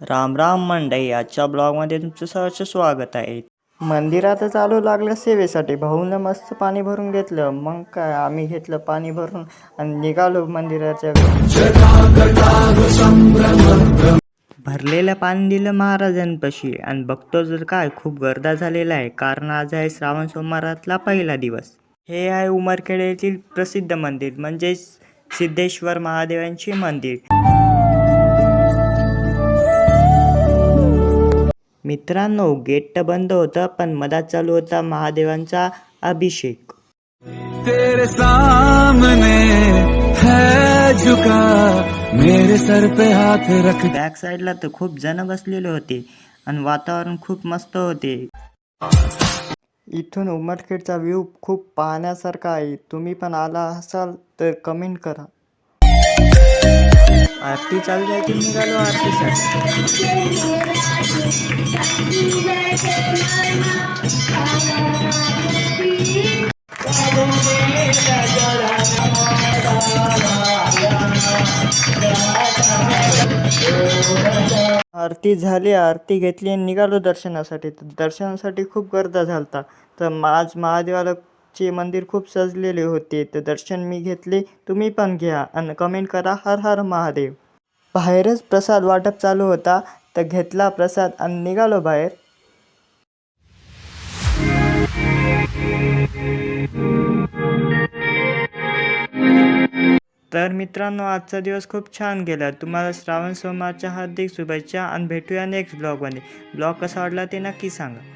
राम राम मंडई आजच्या ब्लॉगमध्ये तुमचं सहर्ष स्वागत आहे. मंदिरात चालू लागलं सेवेसाठी भाऊनं मस्त पाणी भरून घेतलं. मग काय आम्ही घेतलं पाणी भरून आणि निघालो मंदिराच्या भरलेलं पाणी दिलं महाराजांपाशी आणि बघतो जर काय खूप गर्दा झालेला आहे. कारण आज आहे श्रावण सोमवारातला पहिला दिवस. हे आहे उमरखेड येथील प्रसिद्ध मंदिर म्हणजेच सिद्धेश्वर महादेवांचे मंदिर. मित्रांनो गेट तर बंद होतं पण मधात चालू होता महादेवांचा अभिषेक. तेरे सामने है झुका मेरे सर पे हाथ रख बॅक साईडला तर खूप जण बसलेले होते आणि वातावरण खूप मस्त होते. इथून उमरखेडचा व्ह्यू खूप पाहण्यासारखा आहे. तुम्ही पण आला असाल तर कमेंट करा. आरती चालू झाली की निघालो आरतीसाठी. आरती झाली आरती घेतली आणि निघालो दर्शनासाठी. तर दर्शनासाठी खूप गर्दा झालता. तर आज महादेवाला चे मंदिर खूप सजलेले होते. तर दर्शन मी घेतले तुम्ही पण घ्या आणि कमेंट करा हर हर महादेव. बाहेरच प्रसाद वाटप चालू होता तर घेतला प्रसाद आणि निघालो बाहेर. तर मित्रांनो आजचा दिवस खूप छान गेला. तुम्हाला श्रावण सोमवारच्या हार्दिक शुभेच्छा आणि भेटूया नेक्स्ट ब्लॉगमध्ये ब्लॉग कसा वाटला ते नक्की सांगा.